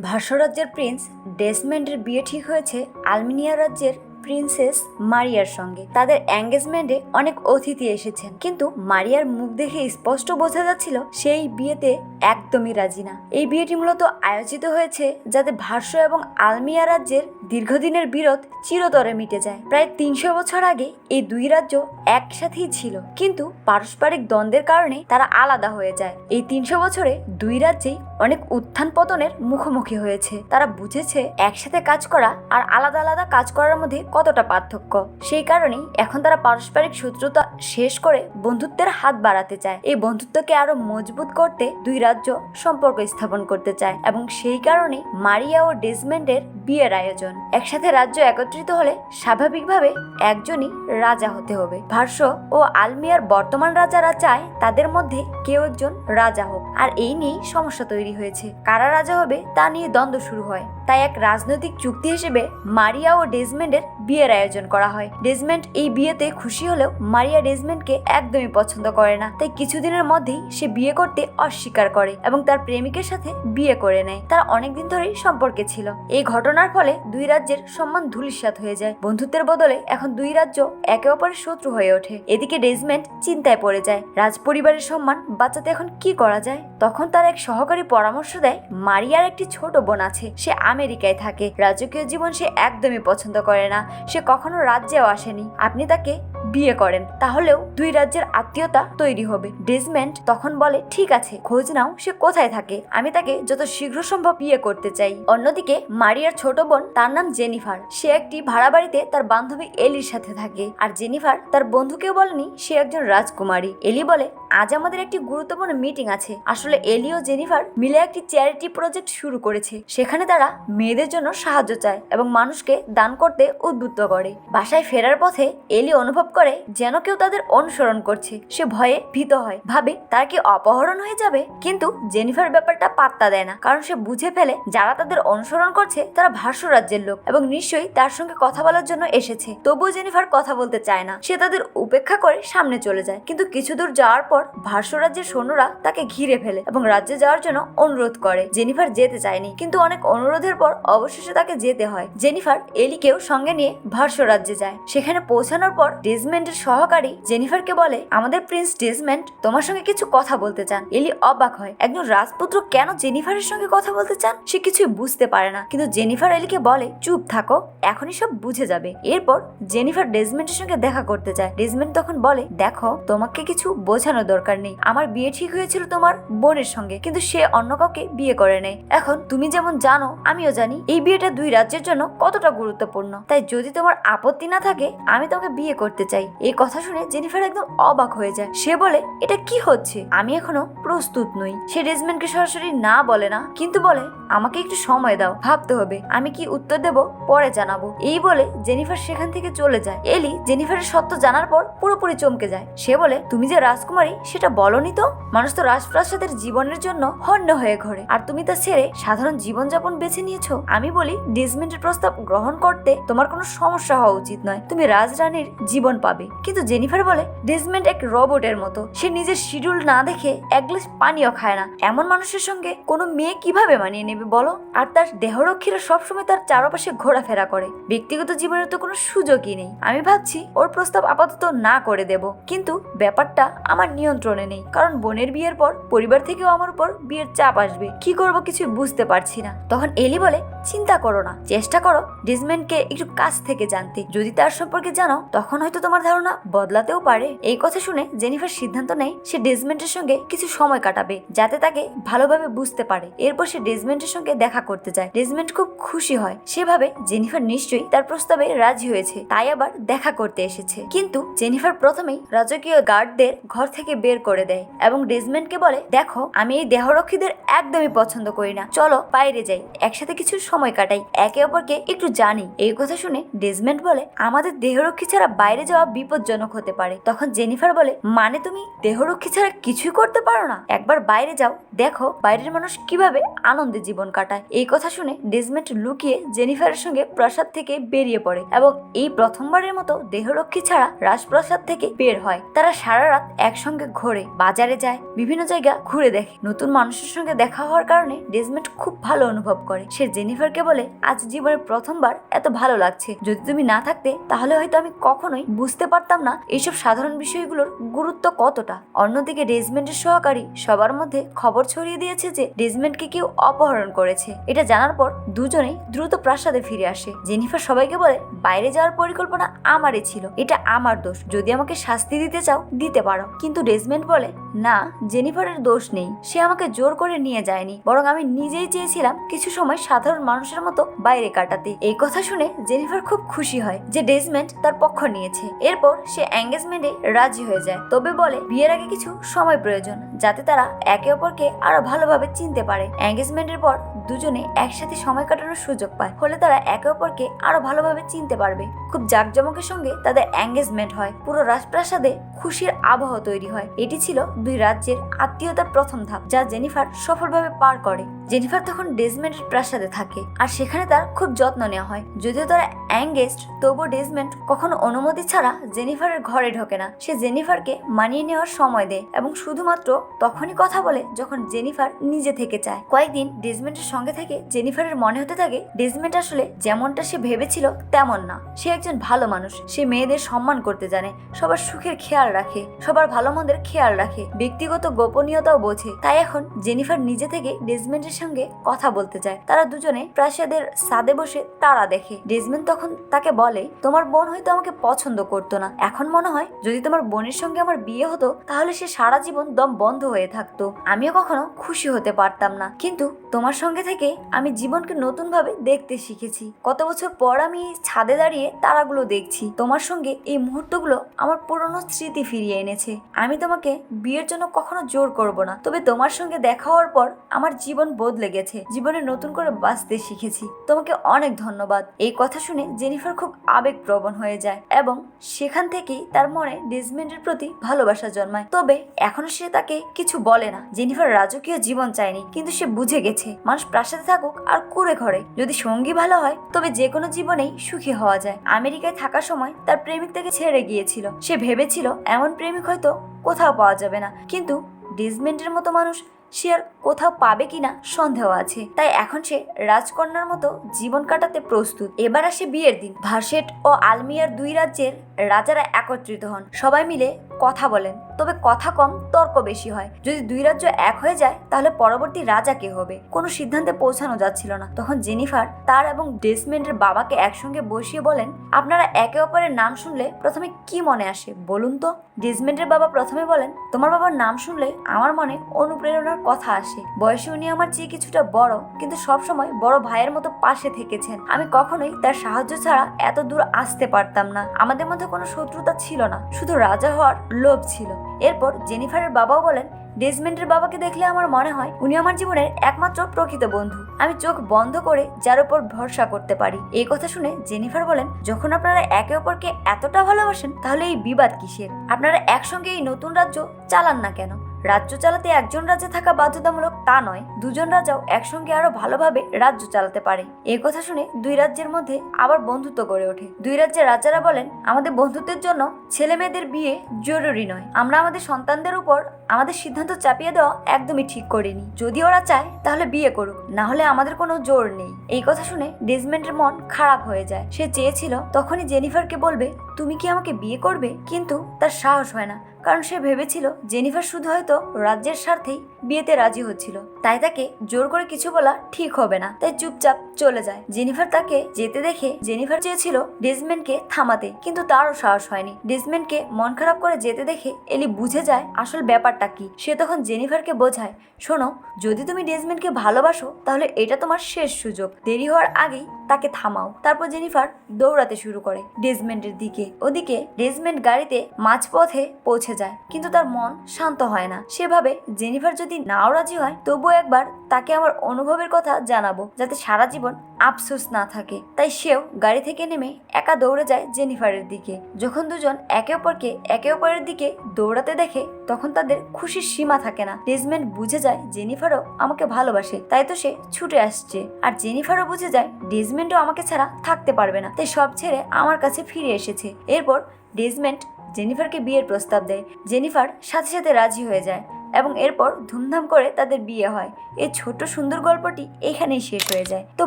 ভাষ্যরাজ্যের Prince ডেসমেন্ডের বিয়ে ঠিক হয়েছে আলমিনিয়া রাজ্যের প্রিন্সেস মারিয়ার সঙ্গে। তাদের এঙ্গেজমেন্টে অনেক অতিথি এসেছেন। কিন্তু মারিয়ার মুখ দেখে স্পষ্ট বোঝা যাচ্ছিল সেই বিয়েতে একদমই রাজি না। এই বিয়েটি মূলত আয়োজিত হয়েছে যাতে ভাষ্য এবং আলমিয়া রাজ্যের দীর্ঘদিনের বিরোধ চিরতরে মিটে যায়। প্রায় তিনশো বছর আগে এই দুই রাজ্য একসাথেই ছিল। কিন্তু পারস্পরিক দ্বন্দ্বের কারণে তারা আলাদা হয়ে যায়। এই তিনশো বছরে দুই রাজ্যেই অনেক উত্থান পতনের মুখোমুখি হয়েছে। তারা বুঝেছে একসাথে কাজ করা আর আলাদা আলাদা কাজ করার মধ্যে কতটা পার্থক্য। সেই কারণেই এখন তারা পারস্পরিক শত্রুতা শেষ করে বন্ধুত্বের হাত বাড়াতে চায়। এই বন্ধুত্বকে আরও মজবুত করতে দুই রাজ্য সম্পর্ক স্থাপন করতে চায় এবং সেই কারণেই মারিয়া ও ডেসমেন্ডের বিয়ের আয়োজন। একসাথে রাজ্য একত্রিত হলে স্বাভাবিকভাবে একজনই রাজা হতে হবে। ভাষ্য ও আলমিয়ার বর্তমান রাজারা চায় তাদের মধ্যে কেউ একজন রাজা হোক। আর এই নিয়েই সমস্যা তৈরি হয়েছে। কারা রাজা হবে তা নিয়ে দ্বন্দ্ব শুরু হয়। তাই এক রাজনৈতিক চুক্তি হিসেবে মারিয়া ও ডেজমেন্ডের বিয়ের আয়োজন করা হয়। ডেজমেন্ড এই বিয়েতে খুশি হলেও মারিয়া ডেজমেন্ডকে একদমই পছন্দ করে না। তাই কিছুদিনের মধ্যেই সে বিয়ে করতে অস্বীকার করে এবং তার প্রেমিকের সাথে বিয়ে করে নেয়। তারা অনেকদিন ধরেই সম্পর্কে ছিল। এই ঘটনার ফলে দুই রাজ্যের সম্মান ধূলিসাৎ হয়ে যায়। বন্ধুত্বের বদলে এখন দুই রাজ্য একে অপরের শত্রু হয়ে ওঠে। এদিকে ডেজমেন্ট চিন্তায় পড়ে যায়। রাজ পরিবারের সম্মান বাঁচাতে এখন কি করা যায়? তখন তার এক সহকারী পরামর্শ দেয়, মারিয়ার একটি ছোট বোন আছে। সে আমেরিকায় থাকে। রাজকীয় জীবন সে একদমই পছন্দ করে না। সে কখনো রাজ্যেও আসেনি। আপনি তাকে বিয়ে করেন, তাহলেও দুই রাজ্যের আত্মীয়তা তৈরি হবে। ডেজমেন্ট তখন বলে, ঠিক আছে, খোঁজ নাও, সে কোথায় থাকে? আমি তাকে যত শীঘ্র সম্ভব বিয়ে করতে চাই। অন্যদিকে মারিয়ার ছোট বোন, তার নাম জেনিফার। সে একটি ভাড়া বাড়িতে তার বান্ধবী এলির সাথে থাকে। আর জেনিফার তার বন্ধুকেও বলেনি, সে একজন রাজকুমারী। এলি বলে, আজ আমাদের একটি গুরুত্বপূর্ণ মিটিং আছে। আসলে এলি ও জেনিফার মিলে একটি চ্যারিটি প্রজেক্ট শুরু করেছে। সেখানে তারা মেয়েদের জন্য সাহায্য চায় এবং মানুষকে দান করতে উদ্বুদ্ধ করে। বাসায় ফেরার পথে এলি অনুভব করে যেন কেউ তাদের অনুসরণ করছে। সে ভয়ে ভীত হয়। ভাবে, তার কি অপহরণ হয়ে যাবে? কিন্তু জেনিফার ব্যাপারটা পাত্তা দেয় না। কারণ সে বুঝে ফেলে, যারা তাদের অনুসরণ করছে, তারা ভাষ্য রাজ্যের লোক। এবং নিশ্চয়ই তার সঙ্গে কথা বলার জন্য এসেছে। তবুও জেনিফার কথা বলতে চায় না। সে তাদের উপেক্ষা করে সামনে চলে যায়। কিন্তু কিছু দূর যাওয়ার পর ভাষ্য রাজ্যের সৈন্যরা তাকে ঘিরে ফেলে এবং রাজ্যে যাওয়ার জন্য অনুরোধ করে। জেনিফার যেতে চায়নি। কিন্তু অনেক অনুরোধের পর অবশেষে তাকে যেতে হয়। জেনিফার এলিকেও সঙ্গে নিয়ে ভাষ্য রাজ্যে যায়। সেখানে পৌঁছানোর পর ডেজমেন্টের সহকারী জেনিফারকে বলে, আমাদের প্রিন্স ডেজমেন্ট তোমার সঙ্গে কিছু কথা বলতে চান। এলি অবাক হয়। একজন রাজপুত্র কেন জেনিফারের সঙ্গে কথা বলতে চান? সে কিছুই বুঝতে পারে না। কিন্তু জেনিফার এলিকে বলে, চুপ থাকো, এখনই সব বুঝে যাবে। এরপর জেনিফার ডেজমেন্টের সঙ্গে দেখা করতে যায়। ডেজমেন্ট তখন বলে, দেখো, তোমাকে কিছু বোঝানো দরকার নেই। আমার বিয়ে ঠিক হয়েছিল তোমার বোনের সঙ্গে, কিন্তু সে অন্য কাউকে বিয়ে করে নেয়। এখন তুমি যেমন জানো, আমিও জানি, এই বিয়েটা দুই রাজ্যের জন্য কতটা গুরুত্বপূর্ণ। তাই যদি তোমার আপত্তি না থাকে, আমি তোমাকে বিয়ে করতে চাই। এই কথা শুনে জেনিফার একদম অবাক হয়ে যায়। সে বলে, এটা কি হচ্ছে? আমি এখনও প্রস্তুত নই। সে ডেজমেন্টকে সরাসরি না বলে না, কিন্তু বলে, আমাকে একটু সময় দাও, ভাবতে হবে। আমি কি উত্তর দেব? পরে জানাব। এই বলে জেনিফার সেখান থেকে চলে যায়। এলি জেনিফারের সত্য জানার পর পুরোপুরি চমকে যায়। সে বলে, তুমি যে রাজকুমারী, সেটা বলনি তো? মানুষ তো রাজপ্রাসাদের জীবনের জন্য হন্য হয়ে ঘরে। আর তুমি তা ছেড়ে সাধারণ জীবনযাপন বেছে নিয়েছো? আমি বলি ডিসমেন্টের প্রস্তাব গ্রহণ করতে তোমার কোনো সমস্যা হওয়া উচিত নয়। তুমি রাজরানীর জীবন পাবে। কিন্তু জেনিফার বলে ডিসমেন্ট এক রোবটের মতো। সে নিজের শিডিউল না দেখে এক গ্লাস পানিও খায় না। এমন মানুষের সঙ্গে কোনো মেয়ে কীভাবে মানিয়ে নেবে বলো? আর তার দেহরক্ষীরা সবসময় তার চারপাশে ঘোরাফেরা করে। ব্যক্তিগত জীবনের তো কোনো সুযোগই নেই। আমি ভাবছি, ওর প্রস্তাব আপাতত না করে দেব। কিন্তু ব্যাপারটা আমার নিয়ন্ত্রণে নেই। কারণ বোনের বিয়ের পর পরিবার থেকেও আমার উপর বিয়ের চাপ আসবে। কি করব কিছু বুঝতে পারছি না। তখন এলি বলে, চিন্তা করো না। চেষ্টা করো ডিসমেন্টকে একটু কাছ থেকে জানতে। যদি তার সম্পর্কে জানো, তখন হয়তো তোমার ধারণা বদলাতেও পারে। এই কথা শুনে জেনিফার সিদ্ধান্ত নেয় সে ডেজমেন্টের সঙ্গে কিছু সময় কাটাবে, যাতে তাকে ভালোভাবে বুঝতে পারে। এরপর সে ডেজমেন্টের সঙ্গে দেখা করতে যায়। ডেজমেন্ট খুব খুশি হয়। সেভাবে জেনিফার নিশ্চয়ই তার প্রস্তাবে রাজি হয়েছে, তাই আবার দেখা করতে এসেছে। কিন্তু জেনিফার প্রথমেই রাজকীয় গার্ডদের ঘর থেকে বের করে দেয় এবং ডেজমেন্টকে বলে, দেখো, আমি এই দেহরক্ষীদের একদমই পছন্দ করি না। চলো, বাইরে যাই। একসাথে কিছু সময় কাটাই। একে অপরকে একটু জানি। এই কথা শুনে ডেজমেন্ট বলে, আমাদের দেহরক্ষী ছাড়া বাইরে যাওয়া বিপজ্জনক হতে পারে। তখন জেনিফার বলে মানে তুমি দেহরক্ষী ছাড়া কিছুই করতে পারো না। একবার বাইরে যাও, দেখো বাইরের মানুষ কীভাবে আনন্দে জীবন কাটায়। এই কথা শুনে ডেজমেন্ট লুকিয়ে জেনিফারের সঙ্গে প্রাসাদ থেকে বেরিয়ে পড়ে এবং এই প্রথমবারের মতো দেহরক্ষী ছাড়া রাজপ্রাসাদ থেকে বের হয়। তারা সারা রাত একসঙ্গে ঘোরে, বাজারে যায়, বিভিন্ন জায়গা ঘুরে দেখে। নতুন মানুষের সঙ্গে দেখা হওয়ার কারণে ডেজমেন্ট খুব ভালো অনুভব করে। সে জেনিফারকে বলে, আজ জীবনের প্রথমবার এত ভালো লাগছে। যদি তুমি না থাকতে, তাহলে হয়তো আমি কখনোই বুঝতে পারতাম না এইসব সাধারণ বিষয়গুলোর গুরুত্ব কতটা। অন্যদিকে ডেজমেন্টের সহকারী সবার মধ্যে খবর ছড়িয়ে দিয়েছে যে ডেজমেন্টকে কেউ অপহরণ করেছে। এটা জানার পর দুজনেই দ্রুত প্রাসাদে ফিরে আসে। জেনিফার সবাইকে বলে, বাইরে যাওয়ার পরিকল্পনা আমারই ছিল। এটা আমার দোষ। যদি আমাকে শাস্তি দিতে চাও, দিতে পারো। কিন্তু ডেজমেন্ট বলে, না, জেনিফারের দোষ নেই। সে আমাকে জোর করে নিয়ে যায়নি। বরং আমি নিজেই চেয়েছিলাম কিছু সময় সাধারণ মানুষের মতো বাইরে কাটাতে। এই কথা শুনে জেনিফার খুব খুশি হয় যে ডেজমেন্ট তার পক্ষ নিয়েছে। এরপর সে এঙ্গেজমেন্টে রাজি হয়ে যায়। তবে বলে, বিয়ের আগে কিছু সময় প্রয়োজন, যাতে তারা একে অপরকে আরও ভালোভাবে চিনতে পারে। এঙ্গেজমেন্টের পর দুজনে একসাথে সময় কাটানোর সুযোগ পায়, ফলে তারা একে অপরকে আরও ভালোভাবে চিনতে পারবে। খুব জাঁকজমকের সঙ্গে তাদের এঙ্গেজমেন্ট হয়, পুরো রাজপ্রাসাদে খুশির আবহ তৈরি হয়। এটি ছিল দুই রাজ্যের আত্মীয়তার প্রথম ধাপ, যা জেনিফার সফলভাবে পার করে। জেনিফার তখন ডেজমেন্টের প্রাসাদে থাকে, আর সেখানে তার খুব যত্ন নেওয়া হয়। যদিও তারা অ্যাঙ্গেজড তবুও ডেজমেন্ট কখনো অনুমতি ছাড়া জেনিফারের ঘরে ঢোকে না। সে জেনিফারকে মানিয়ে নেওয়ার সময় দেয় এবং শুধুমাত্র তখনই কথা বলে যখন জেনিফার নিজে থেকে চায়। কয়েকদিন ডেজমেন্টের সঙ্গে থেকে জেনিফারের মনে হতে থাকে, ডেজমেন্ট আসলে যেমনটা সে ভেবেছিল তেমন না। সে একজন ভালো মানুষ, সে মেয়েদের সম্মান করতে জানে, সবার সুখের খেয়াল রাখে, সবার ভালো মন্দের খেয়াল রাখে, ব্যক্তিগত গোপনীয়তাও বোঝে। তাই এখন জেনিফার নিজে থেকে ডেজমেন্টের সঙ্গে কথা বলতে চায়। তারা দুজনে প্রাসাদের সাদে বসে তারা দেখে। ডেজমেন্ট তখন তাকে বলে, তোমার বোন হয়তো আমাকে পছন্দ করতো না। এখন মনে হয় যদি তোমার বোনের সঙ্গে আমার বিয়ে হতো, তাহলে সে সারা জীবন দম বন্ধ হয়ে থাকতো। আমিও কখনো খুশি হতে পারতাম না। কিন্তু তোমার সঙ্গে থেকে আমি জীবনকে নতুন ভাবে দেখতে শিখেছি। কত বছর পর আমি ছাদে দাঁড়িয়ে তারাগুলো দেখছি। তোমার সঙ্গে এই মুহূর্তগুলো আমার পুরনো স্মৃতি ফিরিয়ে এনেছে। আমি তোমাকে বিয়ের জন্য কখনো জোর করব না। তবে তোমার সঙ্গে দেখা হওয়ার পর আমার জীবন বদলে গেছে। জীবনে নতুন করে বাঁচতে শিখেছি। তোমাকে অনেক ধন্যবাদ। এই কথা শুনে জেনিফার খুব আবেগপ্রবণ হয়ে যায় এবং সেখান থেকেই তার মনে ডেজমেন্টের প্রতি ভালোবাসা জন্মায়। তবে এখনও সে তাকে কিছু বলে না। জেনিফার রাজকীয় জীবন চায়নি, কিন্তু সে বুঝে গেছে, মানুষ প্রাসাদে থাকুক আর কুড়ে ঘরে। যদি সঙ্গী ভালো হয়, তবে যে কোনো জীবনেই সুখী হওয়া যায়। আমেরিকায় থাকার সময় তার প্রেমিক তাকে ছেড়ে গিয়েছিল। সে ভেবেছিল, এমন প্রেমিক হয়তো কোথাও পাওয়া যাবে না। কিন্তু ডিসমেন্টের মতো মানুষ সে আর কোথাও পাবে কিনা সন্দেহ আছে। তাই এখন সে রাজকন্যার মতো জীবন কাটাতে প্রস্তুত। এবার আসে বিয়ের দিন। ভাসেট ও আলমিয়ার দুই রাজ্যের রাজারা একত্রিত হন। সবাই মিলে কথা বলেন, তবে কথা কম, তর্ক বেশি হয়। যদি দুই রাজ্য এক হয়ে যায়, তাহলে পরবর্তী রাজা কে হবে? কোনো সিদ্ধান্তে পৌঁছানো যাচ্ছিল না। তখন জেনিফার তার এবং ডেসমেন্টের বাবাকে একসঙ্গে বসিয়ে বলেন, আপনারা একে অপরের নাম শুনলে প্রথমে কি মনে আসে বলুন তো? ডেসমেন্টের বাবা প্রথমে বলেন, তোমার বাবার নাম শুনলে আমার মনে অনুপ্রেরণার কথা আসে। বয়সে উনি আমার চেয়ে কিছুটা বড়, কিন্তু সবসময় বড় ভাইয়ের মতো পাশে থেকেছেন। আমি কখনোই তার সাহায্য ছাড়া এত দূর আসতে পারতাম না। আমাদের মধ্যে কোনো শত্রুতা ছিল না। শুধু রাজা হওয়ার লোভ ছিল। এরপর জেনিফারের বাবাও বলেন ডেজমেন্টের বাবাকে দেখলে আমার মনে হয় উনি আমার জীবনের একমাত্র প্রকৃত বন্ধু। আমি চোখ বন্ধ করে যার উপর ভরসা করতে পারি। এই কথা শুনে জেনিফার বলেন, যখন আপনারা একে অপরকে এতটা ভালোবাসেন, তাহলে এই বিবাদ কিসের? আপনারা একসঙ্গে এই নতুন রাজ্য চালান না কেন? রাজ্য চালাতে একজন রাজ্যে থাকা বাধ্যতামূলক তা নয়, দুজন রাজাও একসঙ্গে আরও ভালোভাবে রাজ্য চালাতে পারে। এই কথা শুনে দুই রাজ্যের মধ্যে আবার বন্ধুত্ব গড়ে ওঠে। দুই রাজ্যের রাজারা বলেন, আমাদের বন্ধুত্বের জন্য ছেলে মেয়েদের বিয়ে জরুরি নয়। আমরা আমাদের সন্তানদের উপর আমাদের সিদ্ধান্ত চাপিয়ে দেওয়া একদমই ঠিক করিনি। যদি ওরা চায়, তাহলে বিয়ে করুক। না হলে আমাদের কোনো জোর নেই। এই কথা শুনে ডেজমেন্টের মন খারাপ হয়ে যায়। সে চেয়েছিল, তখনই জেনিফারকে বলবে, তুমি কি আমাকে বিয়ে করবে কিন্তু তার সাহস হয় না। কারণ সে ভেবেছিল, জেনিফার শুধু হয়তো রাজ্যের স্বার্থেই বিয়েতে রাজি হচ্ছিল। তাই তাকে জোর করে কিছু বলা ঠিক হবে না। তাই চুপচাপ চলে যায়। জেনিফার তাকে যেতে দেখে জেনিফার চেয়েছিল ডেজমেন্টকে থামাতে, কিন্তু তারও সাহস হয়নি। ডেজমেন্টকে মন খারাপ করে যেতে দেখে এলি বুঝে যায় আসল ব্যাপারটা কি। সে তখন জেনিফারকে বোঝায়, শোনো, যদি তুমি ডেজমেন্টকে ভালোবাসো, তাহলে এটা তোমার শেষ সুযোগ। দেরি হওয়ার আগেই তাকে থামাও। তারপর জেনিফার দৌড়াতে শুরু করে ডেজমেন্টের দিকে। ওদিকে ডেজমেন্ট গাড়িতে মাঝপথে পৌঁছে যায়, কিন্তু তার মন শান্ত হয় না। সেভাবে জেনিফার যদি নাও রাজি হয়, তবুও একবার তাকে আমার অনুভবের কথা জানাব, যাতে সারা জীবন আফসোস না থাকে। তাই সেও গাড়ি থেকে নেমে একা দৌড়ে যায় জেনিফারের দিকে। যখন দুজন একে অপরকে একে অপরের দিকে দৌড়াতে দেখে তখন তাদের খুশির সীমা থাকে না। ডেজমেন্ট বুঝে যায় জেনিফারও আমাকে ভালোবাসে, তাই তো সে ছুটে আসছে। আর জেনিফারও বুঝে যায় ডেজমেন্টও আমাকে ছাড়া থাকতে পারবে না, তাই সব ছেড়ে আমার কাছে ফিরে এসেছে। এরপর ডেজমেন্ট জেনিফারকে বিয়ের প্রস্তাব দেয়। জেনিফার সাথে সাথে রাজি হয়ে যায় এবং এরপর ধুমধাম করে তাদের বিয়ে হয়। এই ছোট্ট সুন্দর গল্পটি এখানেই শেষ হয়ে যায়। তো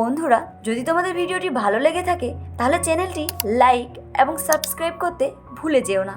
বন্ধুরা, যদি তোমাদের ভিডিওটি ভালো লেগে থাকে, তাহলে চ্যানেলটি লাইক এবং সাবস্ক্রাইব করতে ভুলে যেও না।